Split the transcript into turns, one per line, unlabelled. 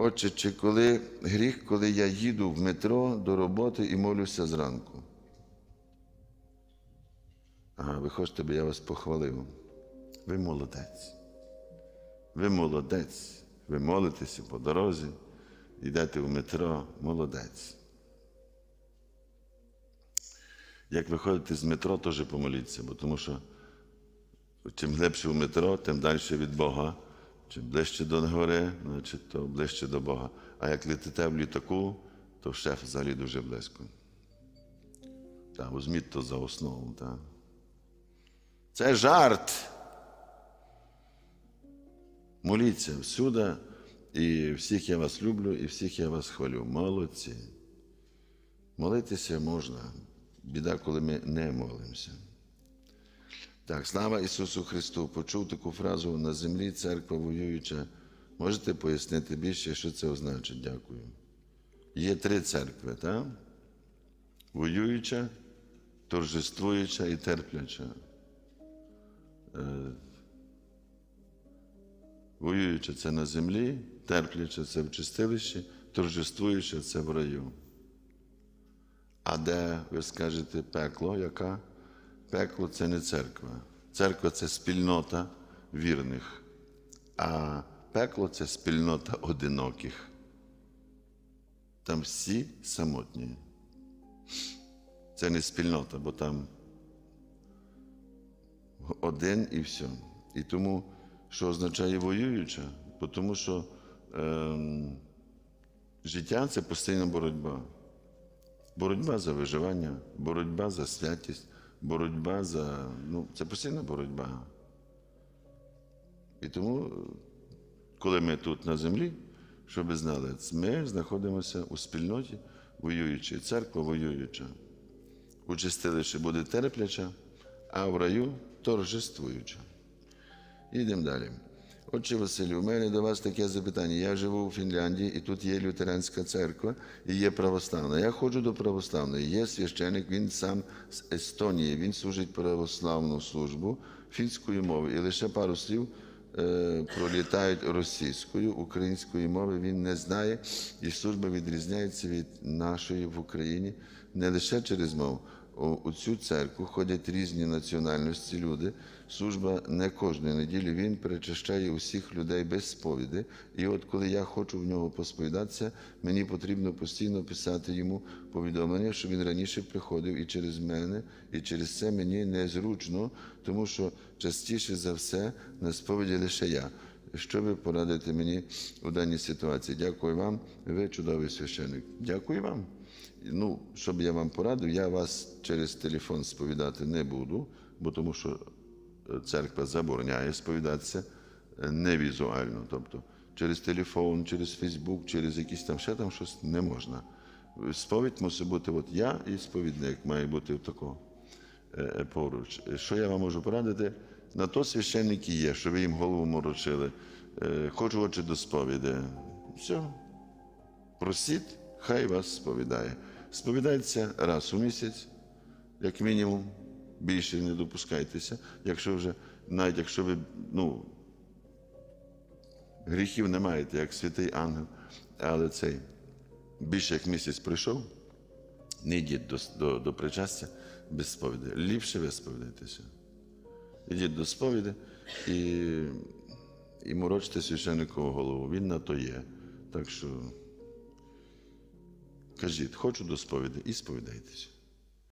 Отче, чи коли гріх, коли я їду в метро до роботи і молюся зранку? Ага, ви хочете, щоб я вас похвалив. Ви молодець. Ви молодець. Ви молитеся по дорозі, йдете в метро, молодець. Як виходите з метро, теж помоліться, бо тому що чим глибше в метро, тим далі від Бога. Чим ближче до гори, значить, то ближче до Бога. А як летите в літаку, то шеф взагалі дуже близько. Так, візьміть то за основу. Так. Це жарт. Моліться всюди, і всіх я вас люблю, і всіх я вас хвалю. Молодці. Молитися можна. Біда, коли ми не молимося. Так, слава Ісусу Христу! Почув таку фразу на землі церква воююча. Можете пояснити більше, що це означає? Дякую. Є три церкви, так? Воююча, торжествуюча і терпляча. Е, Воююча це на землі, терпляча це в чистилищі, торжествуюча це в раю. А де ви скажете пекло, яка? Пекло це не церква. Церква це спільнота вірних, а пекло це спільнота одиноких. Там всі самотні. Це не спільнота, бо там один і все. І тому, що означає воююча? Тому що ем, життя це постійна боротьба. Боротьба за виживання, боротьба за святість, боротьба за. Ну, це постійна боротьба. І тому, коли ми тут на землі, щоб ви знали, ми знаходимося у спільноті воюючої, церква воююча. У чистилищі буде терпляча, а в раю торжествуюча. Йдемо далі. Отче Василю, у мене до вас таке запитання. Я живу у Фінляндії, і тут є лютеранська церква і є православна. Я ходжу до православної. Є священик, він сам з Естонії. Він служить православну службу фінською мовою. І лише пару слів е, пролітають російською, української мови він не знає, і служба відрізняється від нашої в Україні не лише через мову. У цю церкву ходять різні національності люди. Служба не кожної неділі він перечищає усіх людей без сповіди. І от коли я хочу в нього посповідатися, мені потрібно постійно писати йому повідомлення, що він раніше приходив і через мене, і через це мені незручно, тому що частіше за все на сповіді лише я. Що ви порадите мені у даній ситуації? Дякую вам, ви чудовий священник. Дякую вам. Ну, щоб я вам порадив, я вас через телефон сповідати не буду, бо тому що е, церква забороняє сповідатися е, не візуально. Тобто через телефон, через Фейсбук, через якісь там ще там щось не можна. Сповідь мусить бути от я і сповідник має бути тако е, поруч. Що я вам можу порадити? На то священники є, що ви їм голову морочили. Хочу очі до сповіді. Все. Просіть, хай вас сповідає. Сповідається раз у місяць, як мінімум, більше не допускайтеся. Якщо вже, навіть якщо ви ну, гріхів не маєте, як святий ангел, але цей більше як місяць пройшов, не йдіть до, до, до причастя без сповіді. Ліпше ви сповідайтеся. Ідіть до сповіді і, і морочте священникову голову. Він на то є. Так що кажіть, хочу до сповіді і сповідайтеся.